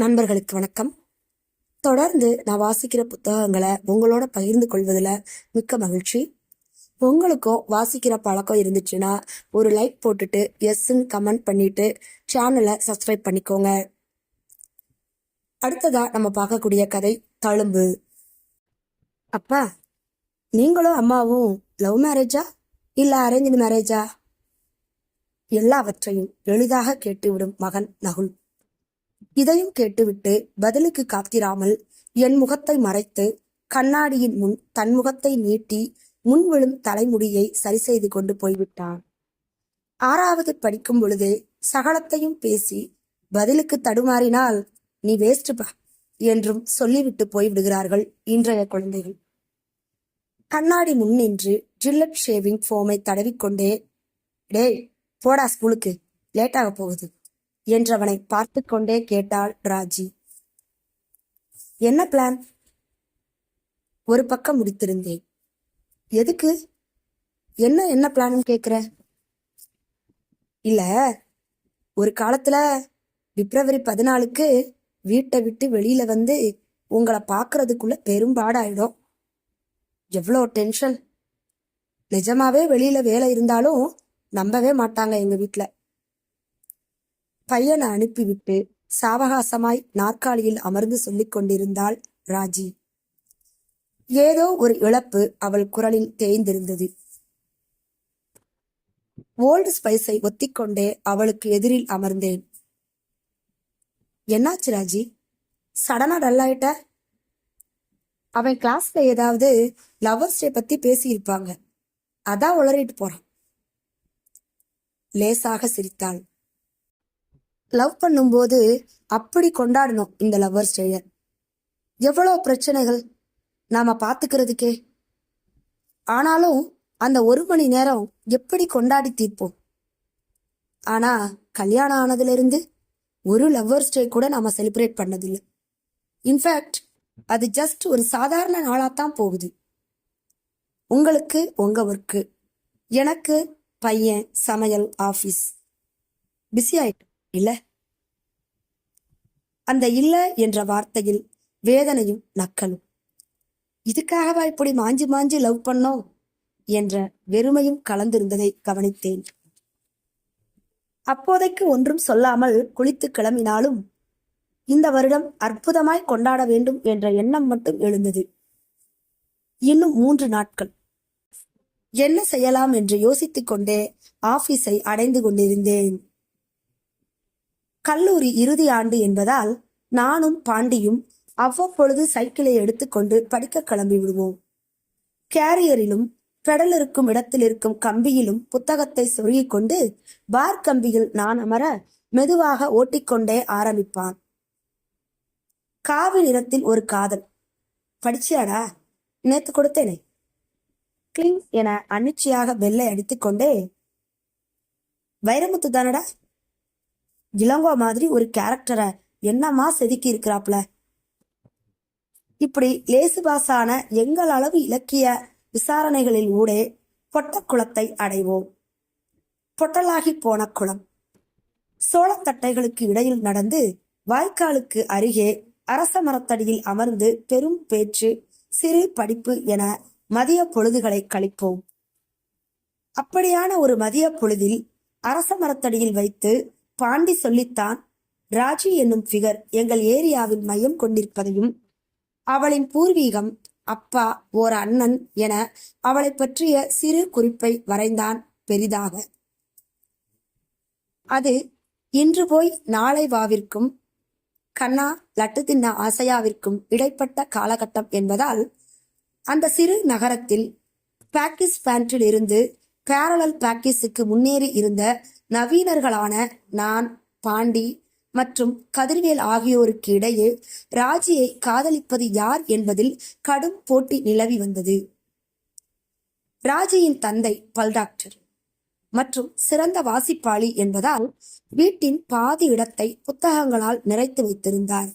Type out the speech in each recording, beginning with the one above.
நண்பர்களுக்கு வணக்கம். தொடர்ந்து நான் வாசிக்கிற புத்தகங்களை உங்களோட பகிர்ந்து கொள்வதில் மிக்க மகிழ்ச்சி. உங்களுக்கும் வாசிக்கிற பழக்கம் இருந்துச்சுன்னா ஒரு லைக் போட்டுட்டு எஸ்ன்னு கமெண்ட் பண்ணிட்டு சேனலை சப்ஸ்கிரைப் பண்ணிக்கோங்க. அடுத்ததா நம்ம பார்க்கக்கூடிய கதை தழும்பு. அப்பா நீங்களும் அம்மாவும் லவ் மேரேஜா இல்ல அரேஞ்சு மேரேஜா எல்லாவற்றையும் எளிதாக கேட்டுவிடும் மகன் நகுல். இதையும் கேட்டுவிட்டு பதிலுக்கு காத்திராமல் என் முகத்தை மறைத்து கண்ணாடியின் முன் தன் முகத்தை நீட்டி முன் விழும் தலைமுடியை சரி செய்து கொண்டு போய்விட்டான். ஆறாவது படிக்கும் பொழுதே சகலத்தையும் பேசி பதிலுக்கு தடுமாறினால் நீ வேஸ்ட்பா என்றும் சொல்லிவிட்டு போய்விடுகிறார்கள் இன்றைய குழந்தைகள். கண்ணாடி முன் நின்று ஜில்லட் ஷேவிங் ஃபோமை தடவிக்கொண்டே டேய் போடா ஸ்கூலுக்கு லேட்டாக போகுது. என்றவனை பார்த்து கொண்டே கேட்டாள் ராஜி. என்ன பிளான் ஒரு பக்கம் முடித்திருந்தேன். எதுக்கு? என்ன என்ன பிளான் கேக்குற இல்ல ஒரு காலத்துல பிப்ரவரி பதினாலுக்கு வீட்டை விட்டு வெளியில வந்து உங்களை பார்க்கறதுக்குள்ள பெரும்பாடாயிடும் எவ்வளோ டென்ஷன். நிஜமாவே வெளியில வேலை இருந்தாலும் நம்பவே மாட்டாங்க எங்க வீட்டில் பையனை அனுப்பிவிட்டு சாவகாசமாய் நாற்காலியில் அமர்ந்து சொல்லிக் கொண்டிருந்தாள் ராஜி. ஏதோ ஒரு இழப்பு அவள் குரலில் தேய்ந்திருந்தது. ஓல்டு ஸ்பைஸை ஒத்திக்கொண்டே அவளுக்கு எதிரில் அமர்ந்தேன். என்னாச்சு ராஜி? சடனா டல்லாயிட்ட அவன் கிளாஸ்ல ஏதாவது லவர்ஸ் டே பத்தி பேசியிருப்பாங்க. அதான் உளறிட்டு போறான். லேசாக சிரித்தாள். லவ் பண்ணும்போது அப்படி கொண்டாடணும் இந்த லவ்வர்ஸ் ஸ்டேயர். எவ்வளோ பிரச்சனைகள் நாம் பார்த்துக்கிறதுக்கே. ஆனாலும் அந்த ஒரு மணி நேரம் எப்படி கொண்டாடி தீர்ப்போம்? ஆனால் கல்யாணம் ஆனதுலேருந்து ஒரு லவ்வர்ஸ் டே கூட நாம் செலிப்ரேட் பண்ணதில்லை. இன்ஃபேக்ட் அது ஜஸ்ட் ஒரு சாதாரண நாளாக தான் போகுது. உங்களுக்கு உங்கள் ஒர்க்கு எனக்கு பையன் சமையல் ஆஃபீஸ். பிஸி ஆயிட்டு இல்ல. அந்த இல்ல என்ற வார்த்தையில் வேதனையும் நக்கலும். இதுக்காகவா இப்படி மாஞ்சி மாஞ்சி லவ் பண்ணோம் என்ற வெறுமையும் கலந்திருந்ததை கவனித்தேன். அப்போதைக்கு ஒன்றும் சொல்லாமல் குளித்து கிளம்பினாலும் இந்த வருடம் அற்புதமாய் கொண்டாட வேண்டும் என்ற எண்ணம் மட்டும் எழுந்தது. இன்னும் மூன்று நாட்கள். என்ன செய்யலாம் என்று யோசித்துக் கொண்டே ஆபீஸை அடைந்து கொண்டிருந்தேன். கல்லூரி இறுதி ஆண்டு என்பதால் நானும் பாண்டியும் அவ்வப்பொழுது சைக்கிளை எடுத்துக்கொண்டு படிக்க கிளம்பி விடுவோம். கேரியரிலும் பெடல் இருக்கும் இடத்தில் இருக்கும் கம்பியிலும் புத்தகத்தை சொருகிக் கொண்டு பார் கம்பியில் நான் அமர மெதுவாக ஓட்டிக்கொண்டே ஆரம்பிப்பான். காவி நிறத்தில் ஒரு காதல். படிச்சியாடா? நேத்து கொடுத்தேனே. கிளிங் என அனிச்சையாக வெள்ளை அடித்துக்கொண்டே வைரமுத்து தானடா? இளங்கோ மாதிரி ஒரு கேரக்டரை என்னமா செதுக்கி இருக்கிறாப்ல இப்படி லேசுபாசான எங்கள் அளவு இலக்கிய விசாரணைகளில் ஊடே பொட்ட குளத்தை அடைவோம். பொட்டலாகி போன குளம். சோளத்தட்டைகளுக்கு இடையில் நடந்து வாய்க்காலுக்கு அருகே அரச மரத்தடியில் அமர்ந்து பெரும் பேச்சு சிறு படிப்பு என மதிய பொழுதுகளை கழிப்போம். அப்படியான ஒரு மதிய பொழுதில் அரச மரத்தடியில் வைத்து பாண்டி சொல்லித்தான் ராஜி என்னும் ஃபிகர் எங்கள் ஏரியாவில் மையம் கொண்டிருப்பதையும் அவளின் பூர்வீகம் அப்பா ஓர் அண்ணன் என அவளை பற்றிய சிறு குறிப்பை வரைந்தான் பெரிதாக. அது இன்று போய் நாளை வாவிற்கும் கண்ணா லட்டு தின்ன ஆசையாவிற்கும் இடைப்பட்ட காலகட்டம் என்பதால் அந்த சிறு நகரத்தில் பேக்கிஸ் பேண்டில் இருந்து பேரலல் பேக்கிஸுக்கு முன்னேறி இருந்த நவீனர்களான நான் பாண்டி மற்றும் கதிர்வேல் ஆகியோருக்கு இடையே ராஜியை காதலிப்பது யார் என்பதில் கடும் போட்டி நிலவி வந்தது. ராஜியின் தந்தை பல்டாக்டர் மற்றும் சிறந்த வாசிப்பாளி என்பதால் வீட்டின் பாதி இடத்தை புத்தகங்களால் நிறைத்து வைத்திருந்தார்.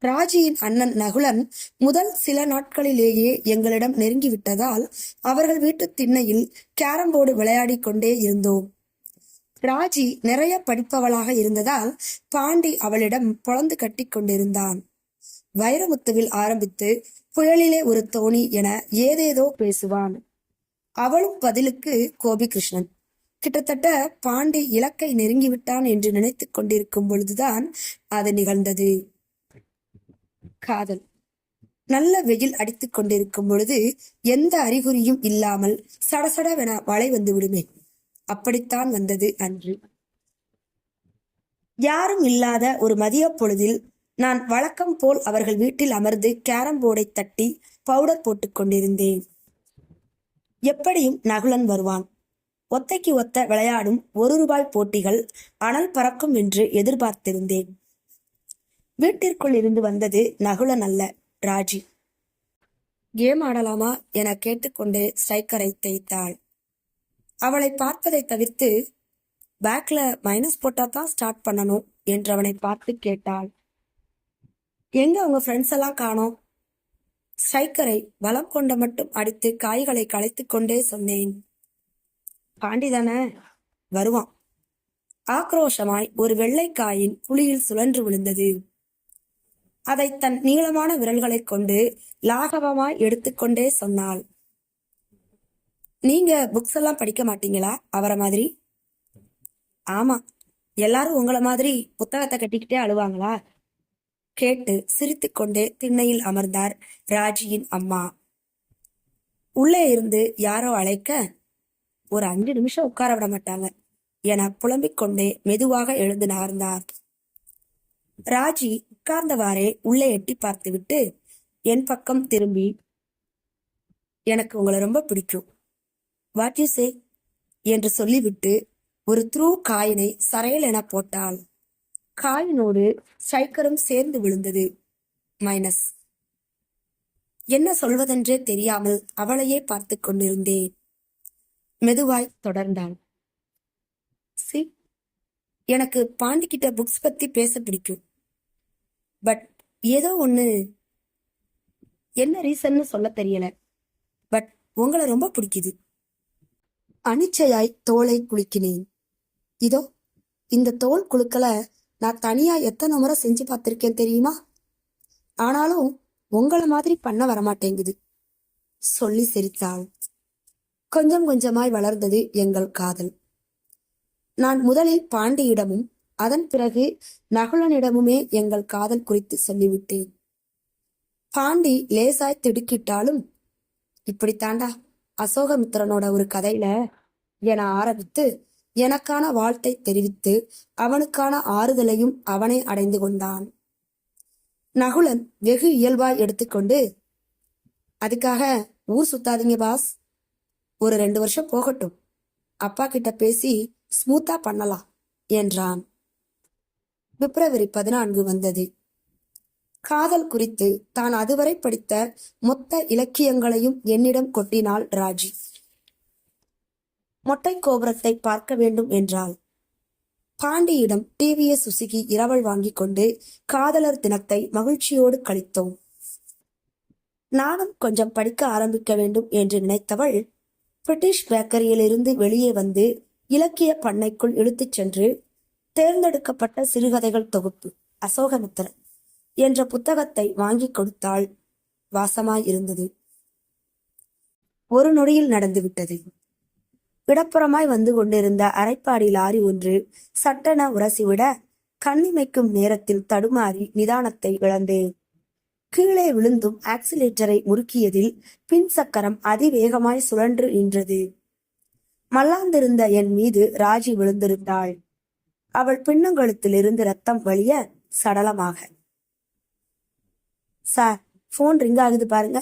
ராஜியின் அண்ணன் நகுலன் முதல் சில நாட்களிலேயே எங்களிடம் நெருங்கிவிட்டதால் அவர்கள் வீட்டு திண்ணையில் கேரம் போர்டு விளையாடிக் கொண்டே இருந்தோம். ராஜி நிறைய படிப்பவளாக இருந்ததால் பாண்டி அவளிடம் பொழந்து கட்டி கொண்டிருந்தான். வைரமுத்துவில் ஆரம்பித்து புயலிலே ஒரு தோணி என ஏதேதோ பேசுவான். அவளும் பதிலுக்கு கோபிகிருஷ்ணன் கிட்டத்தட்ட பாண்டி இலக்கை நெருங்கிவிட்டான் என்று நினைத்துக் கொண்டிருக்கும் பொழுதுதான் அது நிகழ்ந்தது. காதல். நல்ல வெயில் அடித்துக் கொண்டிருக்கும் பொழுது எந்த அறிகுறியும் இல்லாமல் சடசடவென மழை வந்து விடுமே. அப்படித்தான் வந்தது அன்று. யாரும் இல்லாத ஒரு மதிய பொழுதில் நான் வழக்கம் போல் அவர்கள் வீட்டில் அமர்ந்து கேரம் போர்டை தட்டி பவுடர் போட்டுக் கொண்டிருந்தேன். எப்படியும் நகுலன் வருவான். ஒத்தைக்கு ஒத்த விளையாடும் ஒரு ரூபாய் போட்டிகள் அனல் பறக்கும் என்று எதிர்பார்த்திருந்தேன். வீட்டிற்குள் இருந்து வந்தது நகுலன் அல்ல ராஜி. கேம் ஆடலாமா? என கேட்டுக்கொண்டு ஸ்ட்ரைக்கரை தேய்த்தாள். அவளை பார்ப்பதை தவிர்த்து பேக்ல மைனஸ் போட்டா தான் ஸ்டார்ட் பண்ணணும் என்று அவனை பார்த்து கேட்டாள். எங்க உங்க ஃப்ரெண்ட்ஸ் எல்லாம் காணோம்? ஸ்ட்ரைக்கரை பலம் கொண்ட மட்டும் அடித்து காய்களை களைத்து கொண்டே சொன்னேன். பாண்டி தானே? வருவான். ஆக்ரோஷமாய் ஒரு வெள்ளைக்காயின் குழியில் சுழன்று விழுந்தது. அதை தன் நீளமான விரல்களைக் கொண்டு லாகவமாய் எடுத்துக்கொண்டே சொன்னாள். நீங்க புக்ஸ் எல்லாம் படிக்க மாட்டீங்களா? அவரை மாதிரி? ஆமா. எல்லாரும் உங்களை மாதிரி புத்தகத்தை கட்டிக்கிட்டே அழுவாங்களா? கேட்டு சிரித்துக்கொண்டே திண்ணையில் அமர்ந்தார் ராஜியின் அம்மா. உள்ளே இருந்து யாரோ அழைக்க ஒரு அஞ்சு நிமிஷம் உட்கார விட மாட்டாங்க என புலம்பிக் கொண்டே மெதுவாக எழுந்து நகர்ந்தார். ராஜி உட்கார்ந்தவாறே உள்ளே எட்டி பார்த்துவிட்டு என் பக்கம் திரும்பி. எனக்கு உங்களை ரொம்ப பிடிக்கும். வாட் யூ சே என்று சொல்லிவிட்டு ஒரு த்ரூ காயினை சரையல் என போட்டாள். காயினோடு ஸ்ட்ரைக்கரும் சேர்ந்து விழுந்தது. மைனஸ் என்ன சொல்வதென்றே தெரியாமல் அவளையே பார்த்து கொண்டிருந்தேன். மெதுவாய் தொடர்ந்தாள். சி எனக்கு பாண்டிக்கிட்ட புக்ஸ் பத்தி பேச பிடிக்கும். பட் ஏதோ ஒன்று என்ன ரீசன்னு சொல்ல தெரியல. பட் உங்களை ரொம்ப பிடிக்குது. அனிச்சையாய் தோலை குலுக்கினேன். இதோ இந்த தோல் குழுக்களை நான் தனியா எத்தனை முறை செஞ்சு பார்த்திருக்கேன் தெரியுமா? ஆனாலும் உங்களை மாதிரி பண்ண வரமாட்டேங்குது. சொல்லி சிரித்தாள். கொஞ்சம் கொஞ்சமாய் வளர்ந்தது எங்கள் காதல். நான் முதலில் பாண்டியிடமும் அதன் பிறகு நகுலனிடமுமே எங்கள் காதல் குறித்து சொல்லிவிட்டேன். பாண்டி லேசாய் திடுக்கிட்டாலும் இப்படித்தாண்டா? அசோகமித்திரனோட ஒரு கதையில என ஆரம்பித்து எனக்கான வாழ்த்தை தெரிவித்து அவனுக்கான ஆறுதலையும் அவனே அடைந்து கொண்டான். நகுலன் வெகு இயல்பாய் எடுத்துக்கொண்டு அதுக்காக ஊர் சுத்தாதீங்க பாஸ். ஒரு ரெண்டு வருஷம் போகட்டும். அப்பா கிட்ட பேசி ஸ்மூத்தா பண்ணலாம் என்றான். பிப்ரவரி பதினான்கு வந்தது. காதல் குறித்து தான் அதுவரை படித்த மொத்த இலக்கியங்களையும் என்னிடம் கொட்டினாள் ராஜி. மொட்டை கோபுரத்தை பார்க்க வேண்டும் என்றாள். பாண்டியிடம் டிவிஎஸ் சுசுகி இரவல் வாங்கி கொண்டு காதலர் தினத்தை மகிழ்ச்சியோடு கழித்தோம். நானும் கொஞ்சம் படிக்க ஆரம்பிக்க வேண்டும் என்று நினைத்தவள் பிரிட்டிஷ் பேக்கரியிலிருந்து வெளியே வந்து இலக்கிய பண்ணைக்குள் இழுத்துச் சென்று தேர்ந்தெடுக்கப்பட்ட சிறுகதைகள் தொகுப்பு அசோகமித்திரன். என்ற புத்தகத்தை வாங்கி கொடுத்தாள். வாசமாய் இருந்தது. ஒரு நொடியில் நடந்துவிட்டது இடப்புறமாய் வந்து கொண்டிருந்த அரைப்பாடி லாரி ஒன்று சட்டென உரசிவிட கண்ணிமைக்கும் நேரத்தில் தடுமாறி நிதானத்தை இழந்தேன் கீழே விழுந்தும் ஆக்சிலேட்டரை முறுக்கியதில் பின் சக்கரம் அதிவேகமாய் சுழன்று நின்றது. மல்லாந்திருந்த என் மீது ராஜி விழுந்திருந்தாள். அவள் பின்னங்கழுத்திலிருந்து ரத்தம் வழிய சடலமாக. சார் ஃபோன் ரிங் ஆகுது பாருங்க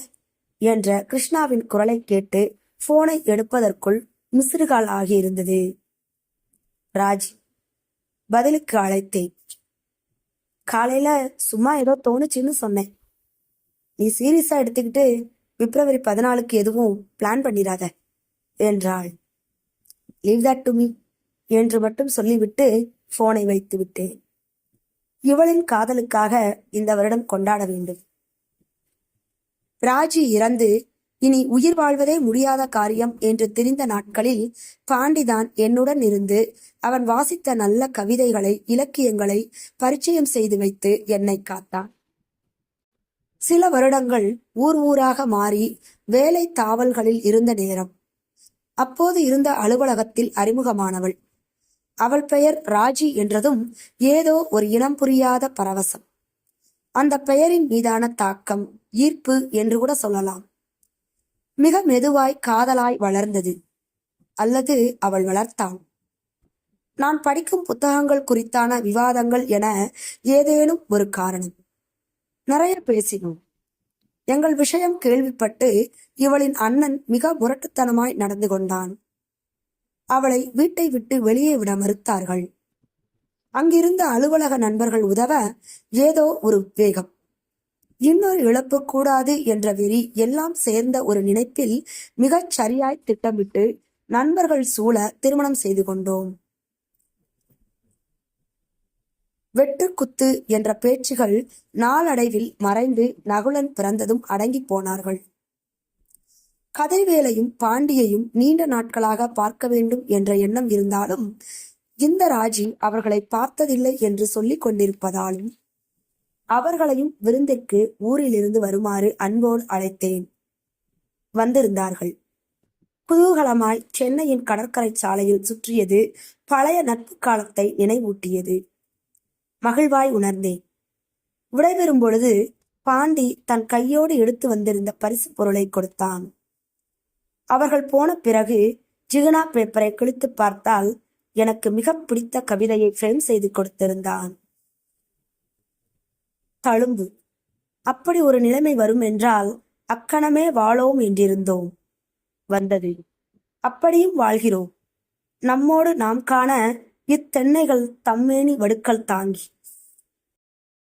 என்ற கிருஷ்ணாவின் குரலை கேட்டு போனை எடுப்பதற்குள் மிஸ்ருகால் ஆகியிருந்தது. ராஜ் பதிலுக்கு அழைத்தேன். காலையில சும்மா ஏதோ தோணுச்சுன்னு சொன்னேன். நீ சீரியஸா எடுத்துக்கிட்டு பிப்ரவரி பதினாலுக்கு எதுவும் பிளான் பண்ணிடாத என்றாள். லீவ் தட் டு மீ என்று மட்டும் சொல்லிவிட்டு போனை வைத்து விட்டேன் இவளின் காதலுக்காக இந்த வருடம் கொண்டாட வேண்டும். ராஜி இறந்து இனி உயிர் வாழ்வதே முடியாத காரியம் என்று தெரிந்த நாட்களில் பாண்டிதான் என்னுடன் இருந்து அவன் வாசித்த நல்ல கவிதைகளை இலக்கியங்களை பரிச்சயம் செய்து வைத்து என்னை காத்தான். சில வருடங்கள் ஊர் ஊராக மாறி வேலை தாவல்களில் இருந்த நேரம். அப்போது இருந்த அலுவலகத்தில் அறிமுகமானவள். அவள் பெயர் ராஜி என்றதும் ஏதோ ஒரு இனம் புரியாத பரவசம். அந்த பெயரின் மீதான தாக்கம் ஈர்ப்பு என்று கூட சொல்லலாம். மிக மெதுவாய் காதலாய் வளர்ந்தது. அல்லது அவள் வளர்த்தாள். நான் படிக்கும் புத்தகங்கள் குறித்தான விவாதங்கள் என ஏதேனும் ஒரு காரணம். நிறைய பேசினோம். எங்கள் விஷயம் கேள்விப்பட்டு இவளின் அண்ணன் மிக முரட்டுத்தனமாய் நடந்து கொண்டான். அவளை வீட்டை விட்டு வெளியே விட மறுத்தார்கள். அங்கிருந்த அலுவலக நண்பர்கள் உதவ ஏதோ ஒரு உத்வேகம் இன்னொரு இழப்பு கூடாது என்ற வெறி எல்லாம் சேர்ந்த ஒரு நினைப்பில் மிகச் சரியாய் திட்டமிட்டு நண்பர்கள் சூழ திருமணம் செய்து கொண்டோம். வெட்டுக்குத்து என்ற பேச்சுகள் நாளடைவில் மறைந்து நகுலன் பிறந்ததும் அடங்கி போனார்கள். கதைவேலையும் பாண்டியையும் நீண்ட நாட்களாக பார்க்க வேண்டும் என்ற எண்ணம் இருந்தாலும் இந்த ராஜி அவர்களை பார்த்ததில்லை என்று சொல்லிக் கொண்டிருப்பதாலும் அவர்களையும் விருந்திற்கு ஊரிலிருந்து வருமாறு அன்போடு அழைத்தேன். வந்திருந்தார்கள். குதூகலமாய் சென்னையின் கடற்கரை சாலையில் சுற்றியது பழைய நட்பு காலத்தை நினைவூட்டியது. மகிழ்வாய் உணர்ந்தேன். விடைபெறும் பொழுது பாண்டி தன் கையோடு எடுத்து வந்திருந்த பரிசு பொருளை கொடுத்தான். அவர்கள் போன பிறகு ஜிகனா பேப்பரை கிழித்து பார்த்தால் எனக்கு மிக பிடித்த கவிதையை ஃப்ரேம் செய்து கொடுத்திருந்தான். தழும்பு. அப்படி ஒரு நிலைமை வரும் என்றால் அக்கணமே வாழோம் என்றிருந்தோம். வந்தது. அப்படியும் வாழ்கிறோம். நம்மோடு நாம் காண இத்தென்னைகள் தம்மேனி வடுக்கல் தாங்கி.